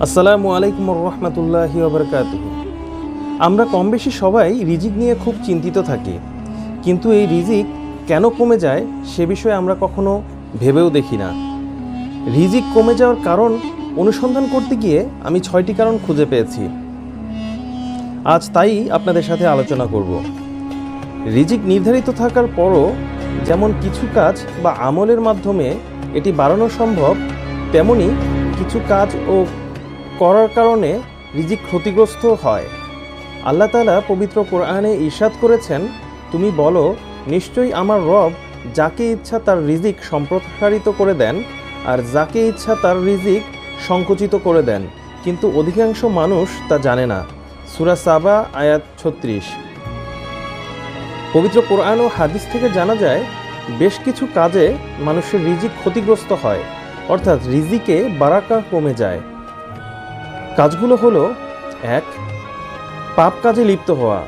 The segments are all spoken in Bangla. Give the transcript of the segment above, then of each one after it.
আসসালামু আলাইকুম রহমতুল্লাহি আমরা কম বেশি সবাই রিজিক নিয়ে খুব চিন্তিত থাকি, কিন্তু এই রিজিক কেন কমে যায় সে বিষয়ে আমরা কখনো ভেবেও দেখি না। রিজিক কমে যাওয়ার কারণ অনুসন্ধান করতে গিয়ে আমি ছয়টি কারণ খুঁজে পেয়েছি। আজ তাই আপনাদের সাথে আলোচনা করব। রিজিক নির্ধারিত থাকার পরও যেমন কিছু কাজ বা আমলের মাধ্যমে এটি বাড়ানো সম্ভব, তেমনি কিছু কাজ ও করার কারণে রিজিক ক্ষতিগ্রস্ত হয়। আল্লাহ তালা পবিত্র কোরআনে ঈর্ষাদ করেছেন, তুমি বলো, নিশ্চয়ই আমার রব যাকে ইচ্ছা তার রিজিক সম্প্রসারিত করে দেন আর যাকে ইচ্ছা তার রিজিক সংকুচিত করে দেন। কিন্তু অধিকাংশ মানুষ তা জানে না। সুরা সাবা, আয়াত ছত্রিশ। পবিত্র কোরআন ও হাদিস থেকে জানা যায়, বেশ কিছু কাজে মানুষের রিজিক ক্ষতিগ্রস্ত হয়, অর্থাৎ রিজিকে বারাকা কমে যায়। কাজগুলো হলো, এক, পাপ কাজে লিপ্ত হওয়া।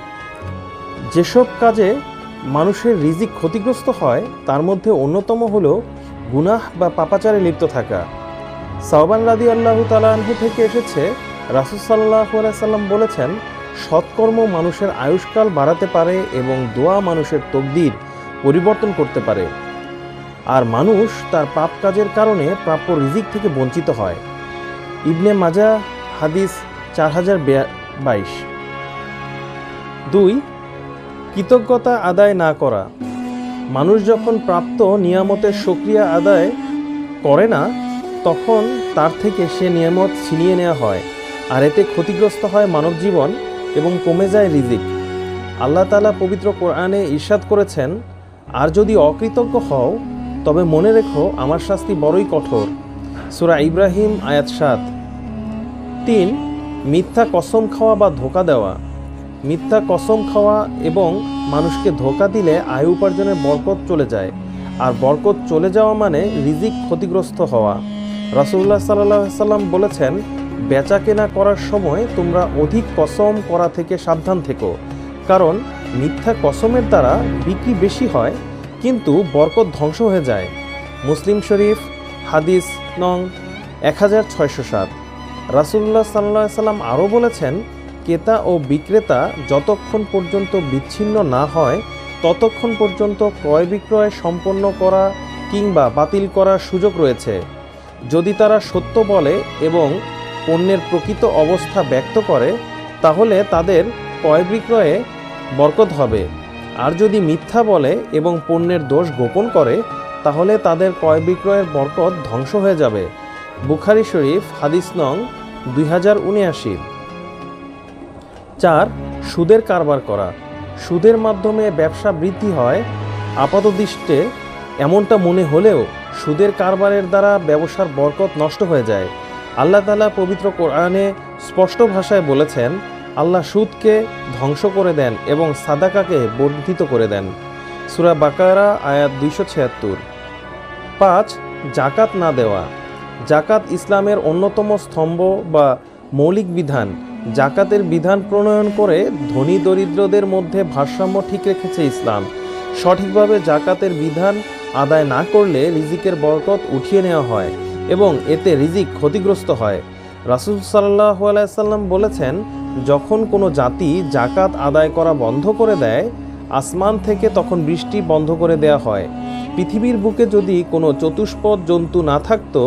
যেসব কাজে মানুষের রিজিক ক্ষতিগ্রস্ত হয়, তার মধ্যে অন্যতম হলো গুনাহ বা পাপাচারে লিপ্ত থাকা। সাহবান রাদি আল্লাহ তালাহু থেকে এসেছে, রাসুল সাল্লাহ সাল্লাম বলেছেন, সৎকর্ম মানুষের আয়ুষ্কাল বাড়াতে পারে এবং দোয়া মানুষের তকদির পরিবর্তন করতে পারে। আর মানুষ তার পাপ কাজের কারণে প্রাপ্য রিজিক থেকে বঞ্চিত হয়। ইবনে মাজা হাদিস চার হাজার বাইশ। দুই, কৃতজ্ঞতা আদায় না করা। মানুষ যখন প্রাপ্ত নিয়ামতের সক্রিয়া আদায় করে না, তখন তার থেকে সে নিয়ামত ছিনিয়ে নেওয়া হয় আর এতে ক্ষতিগ্রস্ত হয় মানব জীবন এবং কমে যায় রিজিক। আল্লাহ তালা পবিত্র কোরআনে ঈর্ষাদ করেছেন, আর যদি অকৃতজ্ঞ হও, তবে মনে রেখো আমার শাস্তি বড়ই কঠোর। সুরা ইব্রাহিম আয়াত সাত। তিন, মিথ্যা কসম খাওয়া বা ধোকা দেওয়া। মিথ্যা কসম খাওয়া এবং মানুষকে ধোকা দিলে আয় উপার্জনের বরকত চলে যায়। আর বরকত চলে যাওয়া মানে রিজিক ক্ষতিগ্রস্ত হওয়া। রাসুল্লাহ সাল্লাহ সাল্লাম বলেছেন, বেচা কেনা করার সময় তোমরা অধিক কসম করা থেকে সাবধান থেকো। কারণ মিথ্যা কসমের দ্বারা বিক্রি বেশি হয়, কিন্তু বরকত ধ্বংস হয়ে যায়। মুসলিম শরীফ, হাদিস নং এক হাজার ছয়শো সাত। রাসুল্লাহ সাল্লাহ সাল্লাম আরও বলেছেন, ক্রেতা ও বিক্রেতা যতক্ষণ পর্যন্ত বিচ্ছিন্ন না হয়, ততক্ষণ পর্যন্ত ক্রয় বিক্রয় সম্পন্ন করা কিংবা বাতিল করার সুযোগ রয়েছে। যদি তারা সত্য বলে এবং পণ্যের প্রকৃত অবস্থা ব্যক্ত করে, তাহলে তাদের ক্রয় বিক্রয়ে বরকত হবে। আর যদি মিথ্যা বলে এবং পণ্যের দোষ গোপন করে, তাহলে তাদের ক্রয় বিক্রয়ের বরকত ধ্বংস হয়ে যাবে। বুখারি শরীফ, হাদিস নং দুই হাজার চার, সুদের কারবার করা। সুদের মাধ্যমে ব্যবসা বৃদ্ধি হয়, আপাতদৃষ্টে এমনটা মনে হলেও সুদের কারবারের দ্বারা ব্যবসার বরকত নষ্ট হয়ে যায়। আল্লাহ তালা পবিত্র কোরআনে স্পষ্ট ভাষায় বলেছেন, আল্লাহ সুদকে ধ্বংস করে দেন এবং সাদাকাকে বর্ধিত করে দেন। সুরা বাকারা, আয়াত দুইশো ছিয়াত্তর। পাঁচ, জাকাত না দেওয়া। জাকাত ইসলামের অন্যতম স্তম্ভ বা মৌলিক বিধান। জাকাতের বিধান প্রণয়ন করে ধনী দরিদ্রদের মধ্যে ভারসাম্য ঠিক রেখেছে ইসলাম। সঠিকভাবে জাকাতের বিধান আদায় না করলে রিজিকের বরকত উঠিয়ে নেওয়া হয় এবং এতে রিজিক ক্ষতিগ্রস্ত হয়। রাসুল সাল্লাহ আলাইসাল্লাম বলেছেন, যখন কোনো জাতি জাকাত আদায় করা বন্ধ করে দেয়, আসমান থেকে তখন বৃষ্টি বন্ধ করে দেয়া হয়। পৃথিবীর বুকে যদি কোনো চতুষ্পদ জন্তু না থাকতো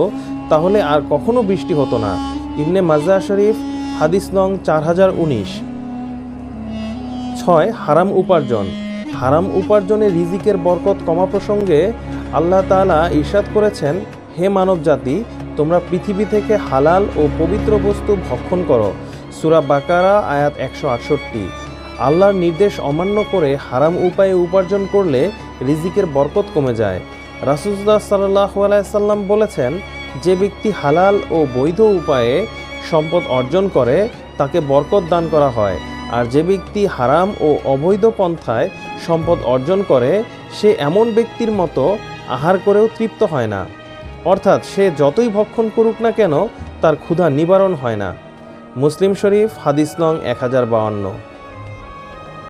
তাহলে আর কখনো বৃষ্টি হতো না। ইবনে মাজা শরীফ, হাদিস নং চার হাজার উনিশ। ছয়, হারাম উপার্জন। হারাম উপার্জনে রিজিকের বরকত কমা প্রসঙ্গে আল্লাহ তালা ইরশাদ করেছেন, হে মানব জাতি তোমরা পৃথিবী থেকে হালাল ও পবিত্র বস্তু ভক্ষণ করো। সুরা বাকারা, আয়াত একশো আটষট্টি। আল্লাহর নির্দেশ অমান্য করে হারাম উপায়ে উপার্জন করলে রিজিকের বরকত কমে যায়। রাসুল্লাহ সাল্লাহ আলাইসাল্লাম বলেছেন যে ব্যক্তি হালাল ও বৈধ উপায়ে সম্পদ অর্জন করে, তাকে বরকত দান করা হয়। আর যে ব্যক্তি হারাম ও অবৈধ পন্থায় সম্পদ অর্জন করে, সে এমন ব্যক্তির মতো আহার করেও তৃপ্ত হয় না। অর্থাৎ সে যতই ভক্ষণ করুক না কেন, তার ক্ষুধা নিবারণ হয় না। মুসলিম শরীফ, হাদিস নং এক হাজার